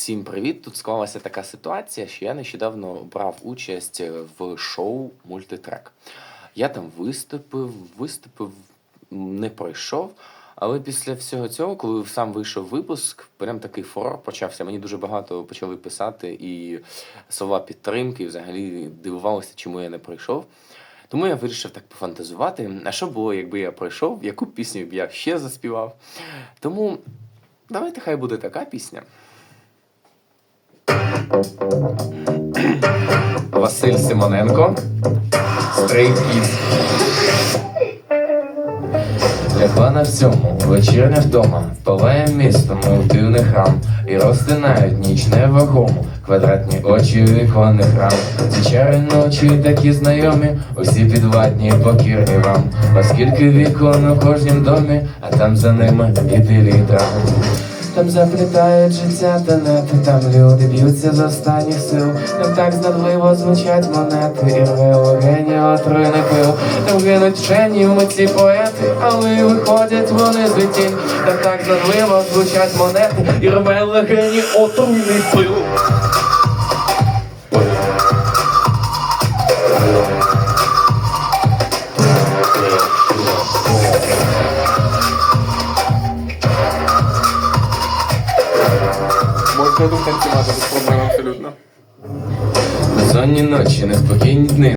Всім привіт! Тут склалася така ситуація, що я нещодавно брав участь в шоу Мультитрек. Я там виступив, виступив, не пройшов. Але після всього цього, коли сам вийшов випуск, прям такий фурор почався. Мені дуже багато почали писати і слова підтримки, і взагалі дивувалися, чому я не пройшов. Тому я вирішив так пофантазувати. А що було, якби я пройшов, яку пісню б я ще заспівав. Тому давайте хай буде така пісня. Василь Симоненко. Stray Kids. Лягла на всьому, вечірня вдома, палає місто, мов дивний храм, і розтинають ніч невагому, квадратні очі віконних рам. Ці чари ночі такі знайомі, усі підвладні, покірні вам, оскільки вікон у кожнім домі, а там за ними ідилій драм. Там заплітають життя тенети, там люди б'ються з останніх сил. Там так знадливо звучать монети, і легені отруйний пил. Там гинуть вчені митці поети, але виходять вони з тінь. Там так знадливо звучать монети, і рве легені отруйний пил. Можна тут танцювати без проблем абсолютно. Безсонні ночі, неспокійні дни.